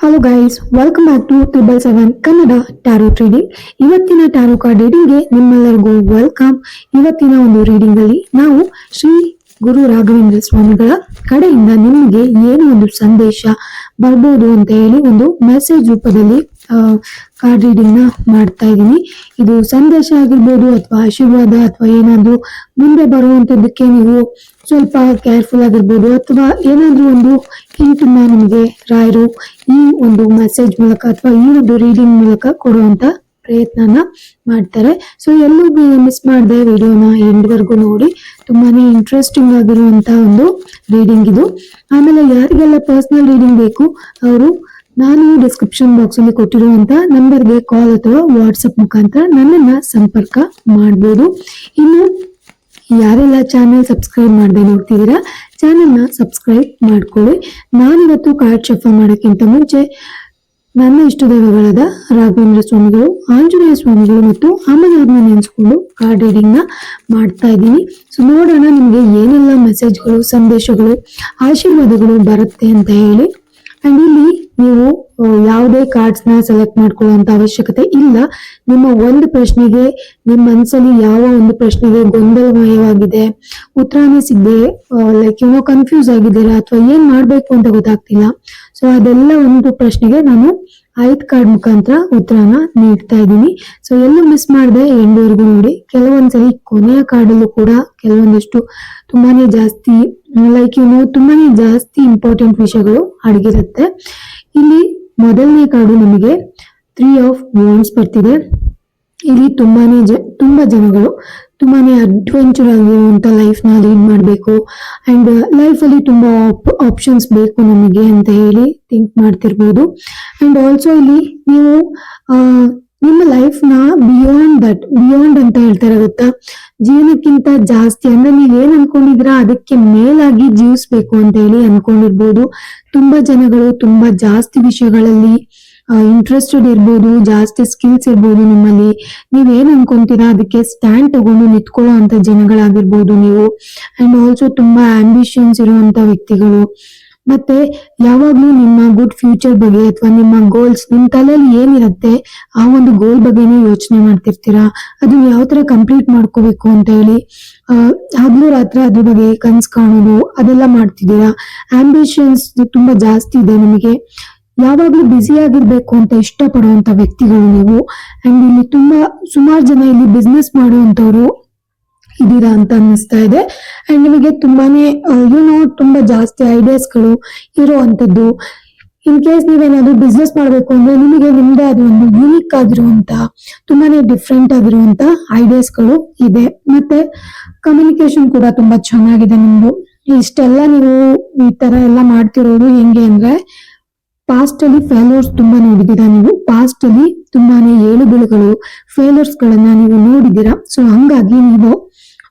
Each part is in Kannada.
Hello guys welcome back to triple seven Kannada tarot reading ಇವತ್ತಿನ ಟ್ಯಾರೋ ಕಾರ್ಡ್ ರೀಡಿಂಗ್ಗೆ ನಿಮ್ಮೆಲ್ಲರಿಗೂ ವೆಲ್ಕಮ್ ಇವತ್ತಿನ ಒಂದು ರೀಡಿಂಗ್ ಅಲ್ಲಿ ನಾವು ಶ್ರೀ ಗುರು ರಾಘವೇಂದ್ರ ಸ್ವಾಮಿಗಳ ಕಡೆಯಿಂದ ನಿಮಗೆ ಏನು ಒಂದು ಸಂದೇಶ ಬರ್ಬೋದು ಅಂತ ಹೇಳಿ ಒಂದು ಮೆಸೇಜ್ ರೂಪದಲ್ಲಿ ಕಾರ್ಡ್ ರೀಡಿಂಗ್ನ ಮಾಡ್ತಾ ಇದ್ದೀನಿ. ಇದು ಸಂದೇಶ ಆಗಿರ್ಬೋದು ಅಥವಾ ಆಶೀರ್ವಾದ ಅಥವಾ ಏನಾದ್ರು ಮುಂದೆ ಬರುವಂತದ್ದಕ್ಕೆ ನೀವು ಸ್ವಲ್ಪ ಕೇರ್ಫುಲ್ ಆಗಿರ್ಬೋದು ಅಥವಾ ಏನಾದರೂ ಒಂದು ಹಿಂಟ್ ನಿಮಗೆ ರಾಯರು ಈ ಒಂದು ಮೆಸೇಜ್ ಮೂಲಕ ಅಥವಾ ಈ ಒಂದು ರೀಡಿಂಗ್ ಮೂಲಕ ಕೊಡುವಂತ ಪ್ರಯತ್ನನ ಮಾಡ್ತಾರೆ. ಸೊ ಎಲ್ಲೂ ಮಿಸ್ ಮಾಡದೆ ವಿಡಿಯೋನ ಎಂಡ್ವರೆಗೂ ನೋಡಿ ತುಂಬಾನೇ ಇಂಟ್ರೆಸ್ಟಿಂಗ್ ಆಗಿರುವಂತಹ ಒಂದು ರೀಡಿಂಗ್ ಇದು. ಆಮೇಲೆ ಯಾರಿಗೆಲ್ಲ ಪರ್ಸನಲ್ ರೀಡಿಂಗ್ ಬೇಕು, ಅವರು ನಾನು ಡಿಸ್ಕ್ರಿಪ್ಷನ್ ಬಾಕ್ಸ್ ಅಲ್ಲಿ ಕೊಟ್ಟಿರುವಂತ ನಂಬರ್ಗೆ ಕಾಲ್ ಅಥವಾ ವಾಟ್ಸಪ್ ಮುಖಾಂತರ ನನ್ನನ್ನ ಸಂಪರ್ಕ ಮಾಡಬಹುದು ಇನ್ನು ಯಾರೆಲ್ಲ ಚಾನೆಲ್ ಸಬ್ಸ್ಕ್ರೈಬ್ ಮಾಡದೆ ನೋಡ್ತಿದ್ದೀರಾ, ಚಾನೆಲ್ನ ಸಬ್ಸ್ಕ್ರೈಬ್ ಮಾಡ್ಕೊಳ್ಳಿ. ನಾನಿವತ್ತು ಕಾರ್ಡ್ ಶಫಲ್ ಮಾಡೋಕ್ಕಿಂತ ಮುಂಚೆ ನನ್ನ ಇಷ್ಟ ದೇವಗಳಾದ ರಾಘವೇಂದ್ರ ಸ್ವಾಮಿಗಳು, ಆಂಜನೇಯ ಸ್ವಾಮಿಗಳು ಮತ್ತು ಅಮ್ಮನವ್ರನ್ನ ನೆನೆಸ್ಕೊಂಡು ಕಾರ್ಡ್ ರೀಡಿಂಗ್ನ ಮಾಡ್ತಾ ಇದ್ದೀನಿ. ಸೊ ನೋಡೋಣ ನಿಮಗೆ ಏನೆಲ್ಲ ಮೆಸೇಜ್ಗಳು ಸಂದೇಶಗಳು, ಆಶೀರ್ವಾದಗಳು ಬರುತ್ತೆ ಅಂತ ಹೇಳಿ. ಆ್ಯಂಡ್ ಇಲ್ಲಿ ನೀವು ಯಾವುದೇ ಕಾರ್ಡ್ಸ್ನ ಸೆಲೆಕ್ಟ್ ಮಾಡ್ಕೊಳ್ಳುವಂತ ಅವಶ್ಯಕತೆ ಇಲ್ಲ. ನಿಮ್ಮ ಒಂದು ಪ್ರಶ್ನೆಗೆ, ನಿಮ್ಮ ಮನಸ್ಸಲ್ಲಿ ಯಾವ ಒಂದು ಪ್ರಶ್ನೆಗೆ ಗೊಂದಲಮಯವಾಗಿದೆ, ಉತ್ತರನೇ ಸಿಗದೆ ಲೈಕ್ ಏನೋ ಕನ್ಫ್ಯೂಸ್ ಆಗಿದ್ದೀರಾ ಅಥವಾ ಏನ್ ಮಾಡ್ಬೇಕು ಅಂತ ಗೊತ್ತಾಗ್ತಿಲ್ಲ. ಸೊ ಅದೆಲ್ಲ ಒಂದು ಪ್ರಶ್ನೆಗೆ ನಾನು ಐದು ಕಾರ್ಡ್ ಮುಖಾಂತರ ಉತ್ತರನ ನೀಡ್ತಾ ಇದ್ದೀನಿ. ಸೊ ಎಲ್ಲೂ ಮಿಸ್ ಮಾಡದೆ ಎಂಡೂರಿಗೂ ನೋಡಿ. ಕೆಲವೊಂದ್ಸಲಿ ಕೊನೆಯ ಕಾರ್ಡಲ್ಲೂ ಕೂಡ ಕೆಲವೊಂದಿಷ್ಟು ತುಂಬಾನೇ ಜಾಸ್ತಿ ಲೈಕ್ ಏನು ತುಂಬಾನೇ ಜಾಸ್ತಿ ಇಂಪಾರ್ಟೆಂಟ್ ವಿಷಯಗಳು ಅಡಗಿರುತ್ತೆ. ಇಲ್ಲಿ ಮೊದಲನೇ ಕಾರ್ಡು ನಮಗೆ ತ್ರೀ ಆಫ್ ಮೋನ್ಸ್ ಬರ್ತಿದೆ. ಇಲ್ಲಿ ತುಂಬಾನೇ ಜ, ತುಂಬಾ ಜನಗಳು, ತುಂಬಾನೇ ಅಡ್ವೆಂಚರ್ ಆಗಿರುವಂತ ಲೈಫ್ನ ಲೀಡ್ ಮಾಡಬೇಕು. ಅಂಡ್ ಲೈಫ್ ಅಲ್ಲಿ ತುಂಬಾ ಆಪ್ಷನ್ಸ್ ಬೇಕು ನಮಗೆ ಅಂತ ಹೇಳಿ ಥಿಂಕ್ ಮಾಡ್ತಿರ್ಬೋದು. ಅಂಡ್ ಆಲ್ಸೋ ಇಲ್ಲಿ ನೀವು ನಿಮ್ಮ ಲೈಫ್ನ ಬಿಯಾಂಡ್ ದಟ್ ಬಿಯಾಂಡ್ ಅಂತ ಹೇಳ್ತಾರೆ ಗೊತ್ತಾ? ಜೀವನಕ್ಕಿಂತ ಜಾಸ್ತಿ, ಅಂದ್ರೆ ನೀವ್ ಏನ್ ಅನ್ಕೊಂಡಿದ್ರ ಅದಕ್ಕೆ ಮೇಲಾಗಿ ಜೀವಿಸ್ಬೇಕು ಅಂತ ಹೇಳಿ ಅನ್ಕೊಂಡಿರ್ಬೋದು. ತುಂಬಾ ಜನಗಳು ತುಂಬಾ ಜಾಸ್ತಿ ವಿಷಯಗಳಲ್ಲಿ ಇಂಟ್ರೆಸ್ಟೆಡ್ ಇರ್ಬೋದು, ಜಾಸ್ತಿ ಸ್ಕಿಲ್ಸ್ ಇರ್ಬೋದು ನಿಮ್ಮಲ್ಲಿ. ನೀವ್ ಏನ್ ಅನ್ಕೊಂತೀರಾ, ಅದಕ್ಕೆ ಸ್ಟ್ಯಾಂಡ್ ತಗೊಂಡು ನಿಂತ್ಕೊಳ್ಳೋ ಅಂತ ಜನಗಳಾಗಿರ್ಬೋದು ನೀವು. ಅಂಡ್ ಆಲ್ಸೋ ತುಂಬಾ ಆಂಬಿಷನ್ಸ್ ಇರುವಂತ ವ್ಯಕ್ತಿಗಳು. ಮತ್ತೆ ಯಾವಾಗ್ಲೂ ನಿಮ್ಮ ಗುಡ್ ಫ್ಯೂಚರ್ ಬಗ್ಗೆ ಅಥವಾ ನಿಮ್ಮ ಗೋಲ್ಸ್ ನಿಮ್ ತಲೆಯಲ್ಲಿ ಏನಿರುತ್ತೆ, ಆ ಒಂದು ಗೋಲ್ ಬಗ್ಗೆನೇ ಯೋಚನೆ ಮಾಡ್ತಿರ್ತೀರಾ? ಅದು ಯಾವ ತರ ಕಂಪ್ಲೀಟ್ ಮಾಡ್ಕೋಬೇಕು ಅಂತ ಹೇಳಿ ಹಗ್ಲು ರಾತ್ರಿ ಅದ್ರ ಬಗ್ಗೆ ಕನ್ಸ್ ಕಾಣೋದು, ಅದೆಲ್ಲ ಮಾಡ್ತಿದ್ದೀರಾ? ಆಂಬಿಷನ್ಸ್ ತುಂಬಾ ಜಾಸ್ತಿ ಇದೆ ನಿಮಗೆ. ಯಾವಾಗ್ಲೂ ಬ್ಯುಸಿ ಆಗಿರ್ಬೇಕು ಅಂತ ಇಷ್ಟಪಡುವಂತ ವ್ಯಕ್ತಿಗಳು ನೀವು. ಅಂಡ್ ಇಲ್ಲಿ ತುಂಬಾ, ಸುಮಾರು ಜನ ಇಲ್ಲಿ ಬಿಸ್ನೆಸ್ ಮಾಡುವಂತವ್ರು ಇದೀರಾ ಅಂತ ಅನ್ನಿಸ್ತಾ ಇದೆ. ಅಂಡ್ ನಿಮಗೆ ತುಂಬಾನೇ ಏನೋ ತುಂಬಾ ಜಾಸ್ತಿ ಐಡಿಯಾಸ್ಗಳು ಇರುವಂತದ್ದು. ಇನ್ ಕೇಸ್ ನೀವೇನಾದ್ರು ಬಿಸ್ನೆಸ್ ಮಾಡ್ಬೇಕು ಅಂದ್ರೆ ನಿಮಗೆ ನಿಮ್ದೇ ಆದ ಒಂದು ಯೂನಿಕ್ ಆಗಿರುವಂತ ತುಂಬಾನೇ ಡಿಫ್ರೆಂಟ್ ಆಗಿರುವಂತ ಐಡಿಯಾಸ್ಗಳು ಇದೆ. ಮತ್ತೆ ಕಮ್ಯುನಿಕೇಶನ್ ಕೂಡ ತುಂಬಾ ಚೆನ್ನಾಗಿದೆ ನಿಮ್ದು. ಇಷ್ಟೆಲ್ಲ ನೀವು ಈ ತರ ಎಲ್ಲ ಮಾಡ್ತಿರೋದು ಹೆಂಗೆ ಅಂದ್ರೆ ಪಾಸ್ಟ್ ಅಲ್ಲಿ ಫೇಲ್ಯೂರ್ಸ್ ತುಂಬಾ ನೋಡಿದೀರಾ ನೀವು? ಪಾಸ್ಟ್ ಅಲ್ಲಿ ತುಂಬಾನೇ ಏಳುಬೀಳುಗಳು ಫೇಲ್ಯೂರ್ಸ್ ಗಳನ್ನ ನೀವು ನೋಡಿದೀರಾ ಸೊ ಹಂಗಾಗಿ ನೀವು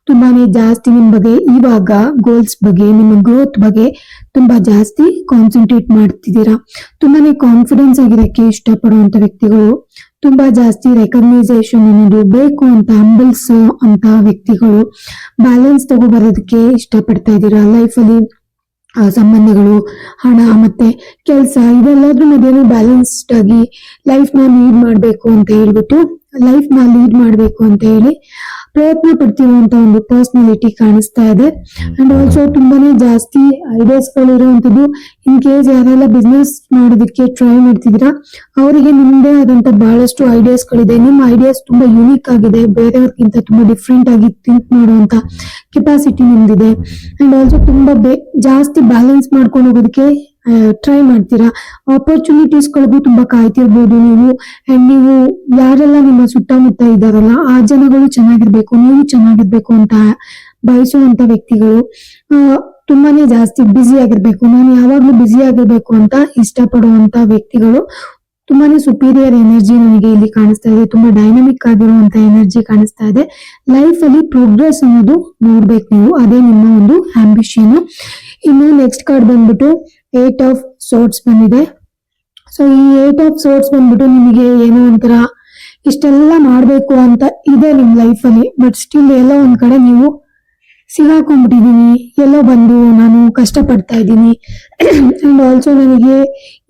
ತುಂಬಾನೇ ಜಾಸ್ತಿ ನಿಮ್ ಬಗ್ಗೆ ಇವಾಗ ಗೋಲ್ಸ್ ಬಗ್ಗೆ, ನಿಮ್ಮ ಗ್ರೋತ್ ಬಗ್ಗೆ ತುಂಬಾ ಜಾಸ್ತಿ ಕಾನ್ಸಂಟ್ರೇಟ್ ಮಾಡ್ತಿದ್ದೀರಾ? ತುಂಬಾನೇ ಕಾನ್ಫಿಡೆನ್ಸ್ ಆಗಿರಕ್ಕೆ ಇಷ್ಟಪಡುವಂತ ವ್ಯಕ್ತಿಗಳು ತುಂಬಾ ಜಾಸ್ತಿ ರೆಕಗ್ನೈಸೇಷನ್ ಅನ್ನೋದು ಬೇಕು ಅಂತ ಅಂಬಲ್ಸ್ ಅಂತ ವ್ಯಕ್ತಿಗಳು ಬ್ಯಾಲೆನ್ಸ್ ತಗೋಬರೋದಕ್ಕೆ ಇಷ್ಟಪಡ್ತಾ ಇದ್ದೀರಾ? ಲೈಫಲ್ಲಿ ಸಂಬಂಧಗಳು, ಹಣ ಮತ್ತೆ ಕೆಲಸ ಇದೆಲ್ಲದ್ರ ಮಧ್ಯೆ ಬ್ಯಾಲೆನ್ಸ್ಡ್ ಆಗಿ ಲೈಫ್ನ ಲೀಡ್ ಮಾಡಬೇಕು ಅಂತ ಹೇಳ್ಬಿಟ್ಟು ಲೈಫ್ನ ಲೀಡ್ ಮಾಡಬೇಕು ಅಂತ ಹೇಳಿ ಪ್ರಯತ್ನ ಪಡ್ತಿರುವಂತ ಒಂದು ಪರ್ಸನಾಲಿಟಿ ಕಾಣಿಸ್ತಾ ಇದೆ. ಅಂಡ್ ಆಲ್ಸೋ ತುಂಬಾನೇ ಜಾಸ್ತಿ ಐಡಿಯಾಸ್ಗಳು ಇರುವಂತದ್ದು ಇನ್ ಕೇಸ್ ಯಾರೆಲ್ಲ ಬಿಸ್ನೆಸ್ ಮಾಡೋದಕ್ಕೆ ಟ್ರೈ ಮಾಡ್ತಿದ್ದೀರಾ, ಅವರಿಗೆ ನಿಮ್ದೇ ಆದಂತ ಬಹಳಷ್ಟು ಐಡಿಯಾಸ್ ಗಳಿದೆ. ನಿಮ್ಮ ಐಡಿಯಾಸ್ ತುಂಬಾ ಯುನಿಕ್ ಆಗಿದೆ. ಬೇರೆಯವ್ರಿಗಿಂತ ತುಂಬಾ ಡಿಫ್ರೆಂಟ್ ಆಗಿ ಥಿಂಕ್ ಮಾಡುವಂತ ಕೆಪಾಸಿಟಿ ನಿಮ್ದಿದೆ. ಅಂಡ್ ಆಲ್ಸೋ ತುಂಬಾ ಜಾಸ್ತಿ ಬ್ಯಾಲೆನ್ಸ್ ಮಾಡ್ಕೊಂಡು ಹೋಗೋದಕ್ಕೆ ಟ್ರೈ ಮಾಡ್ತೀರಾ? ಆಪರ್ಚುನಿಟೀಸ್ಗಳಿಗೂ ತುಂಬಾ ಕಾಯ್ತಿರ್ಬೋದು ನೀವು. ಅಂಡ್ ನೀವು ಯಾರೆಲ್ಲ ನಿಮ್ಮ ಸುತ್ತಮುತ್ತ ಇದ್ದಾರಲ್ಲ, ಆ ಜನಗಳು ಚೆನ್ನಾಗಿರ್ಬೇಕು, ನೀವು ಚೆನ್ನಾಗಿರ್ಬೇಕು ಅಂತ ಬಯಸುವಂತ ವ್ಯಕ್ತಿಗಳು ತುಂಬಾನೇ ಜಾಸ್ತಿ ಬ್ಯುಸಿ ಆಗಿರ್ಬೇಕು. ನಾನು ಯಾವಾಗಲೂ ಬ್ಯುಸಿ ಆಗಿರ್ಬೇಕು ಅಂತ ಇಷ್ಟಪಡುವಂತ ವ್ಯಕ್ತಿಗಳು ತುಂಬಾನೇ ಸುಪೀರಿಯರ್ ಎನರ್ಜಿ ನನಗೆ ಇಲ್ಲಿ ಕಾಣಿಸ್ತಾ ಇದೆ. ತುಂಬಾ ಡೈನಮಿಕ್ ಆಗಿರುವಂತ ಎನರ್ಜಿ ಕಾಣಿಸ್ತಾ ಇದೆ. ಲೈಫ್ ಅಲ್ಲಿ ಪ್ರೋಗ್ರೆಸ್ ಅನ್ನೋದು ನೋಡ್ಬೇಕು ನೀವು. ಅದೇ ನಿಮ್ಮ ಒಂದು ಆಂಬಿಷನ್ ಇನ್ನು ನೆಕ್ಸ್ಟ್ ಕಾರ್ಡ್ ಬಂದ್ಬಿಟ್ಟು ಏಟ್ ಆಫ್ ಸೋರ್ಟ್ಸ್ ಬಂದಿದೆ. ಸೊ ಈ ಏಟ್ ಆಫ್ ಸೋರ್ಟ್ಸ್ ಬಂದ್ಬಿಟ್ಟು ನಿಮಗೆ ಏನೋ ಒಂಥರ ಇಷ್ಟೆಲ್ಲ ಮಾಡಬೇಕು ಅಂತ ಇದೆ ನಿಮ್ಮ ಲೈಫಲ್ಲಿ ಬಟ್ ಸ್ಟಿಲ್ ಎಲ್ಲೋ ಒಂದು ಕಡೆ ನೀವು ಸಿಗಾಕೊಂಡ್ಬಿಟ್ಟಿದ್ದೀನಿ ಎಲ್ಲೋ ಬಂದು ನಾನು ಕಷ್ಟ ಪಡ್ತಾ ಇದ್ದೀನಿ. ಅಂಡ್ ಆಲ್ಸೋ ನನಗೆ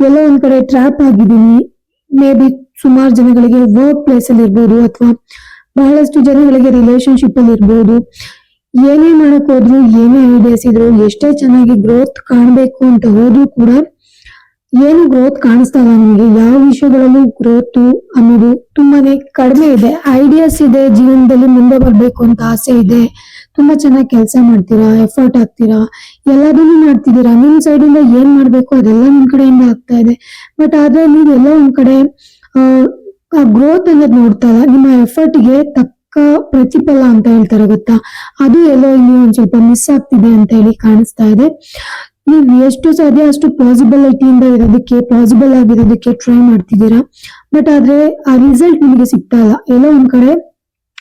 ಎಲ್ಲೋ ಒಂದು ಕಡೆ ಟ್ರ್ಯಾಪ್ ಆಗಿದ್ದೀನಿ. ಮೇ ಬಿ ಸುಮಾರು ಜನಗಳಿಗೆ ವರ್ಕ್ ಪ್ಲೇಸ್ ಅಲ್ಲಿ ಇರ್ಬೋದು ಅಥವಾ ಬಹಳಷ್ಟು ಜನಗಳಿಗೆ ರಿಲೇಶನ್ಶಿಪ್ ಅಲ್ಲಿ ಇರ್ಬೋದು. ಏನೇ ಮಾಡಕ್ ಹೋದ್ರು, ಏನೇ ಐಡಿಯಾಸ್ ಇದ್ರು ಎಷ್ಟೇ ಚೆನ್ನಾಗಿ ಗ್ರೋತ್ ಕಾಣ್ಬೇಕು ಅಂತ ಹೋದ್ರು ಕೂಡ ಏನು ಗ್ರೋತ್ ಕಾಣಿಸ್ತಾ ಇಲ್ಲ ನಿಮಗೆ. ಯಾವ ವಿಷಯಗಳಲ್ಲೂ ಗ್ರೋತ್ ಅನ್ನೋದು ತುಂಬಾನೇ ಕಡಿಮೆ ಇದೆ. ಐಡಿಯಾಸ್ ಇದೆ, ಜೀವನದಲ್ಲಿ ಮುಂದೆ ಬರ್ಬೇಕು ಅಂತ ಆಸೆ ಇದೆ. ತುಂಬಾ ಚೆನ್ನಾಗಿ ಕೆಲಸ ಮಾಡ್ತೀರಾ ಎಫರ್ಟ್ ಹಾಕ್ತೀರಾ, ಎಲ್ಲದನ್ನು ಮಾಡ್ತಿದ್ದೀರಾ. ನಿಮ್ ಸೈಡ್ ಇಂದ ಏನ್ ಮಾಡ್ಬೇಕು ಅದೆಲ್ಲ ನಿಮ್ ಕಡೆಯಿಂದ ಆಗ್ತಾ ಇದೆ. ಬಟ್ ಆದ್ರೆ ನೀವು ಎಲ್ಲೋ ಒಂದ್ ಕಡೆ, ಆ ಗ್ರೋತ್ ಅನ್ನೋದು ನೋಡ್ತಾ ಇಲ್ಲ. ನಿಮ್ಮ ಎಫರ್ಟ್ಗೆ ತಕ್ಕ ಪ್ರತಿಫಲ ಅಂತ ಹೇಳ್ತಾರೆ ಗೊತ್ತಾ? ಅದು ಎಲ್ಲೋ ಇಲ್ಲಿ ಒಂದ್ ಸ್ವಲ್ಪ ಮಿಸ್ ಆಗ್ತಿದೆ ಅಂತ ಹೇಳಿ ಕಾಣಿಸ್ತಾ ಇದೆ. ನೀವು ಎಷ್ಟು ಸಾಧ್ಯ ಅಷ್ಟು ಪಾಸಿಬಿಲಿಟಿಯಿಂದ ಇರೋದಕ್ಕೆ ಪಾಸಿಬಲ್ ಆಗಿರೋದಕ್ಕೆ ಟ್ರೈ ಮಾಡ್ತಿದ್ದೀರಾ? ಬಟ್ ಆದ್ರೆ ಆ ರಿಸಲ್ಟ್ ನಿಮಗೆ ಸಿಗ್ತಾ ಇಲ್ಲ. ಎಲ್ಲೋ ಒಂದ್ ಕಡೆ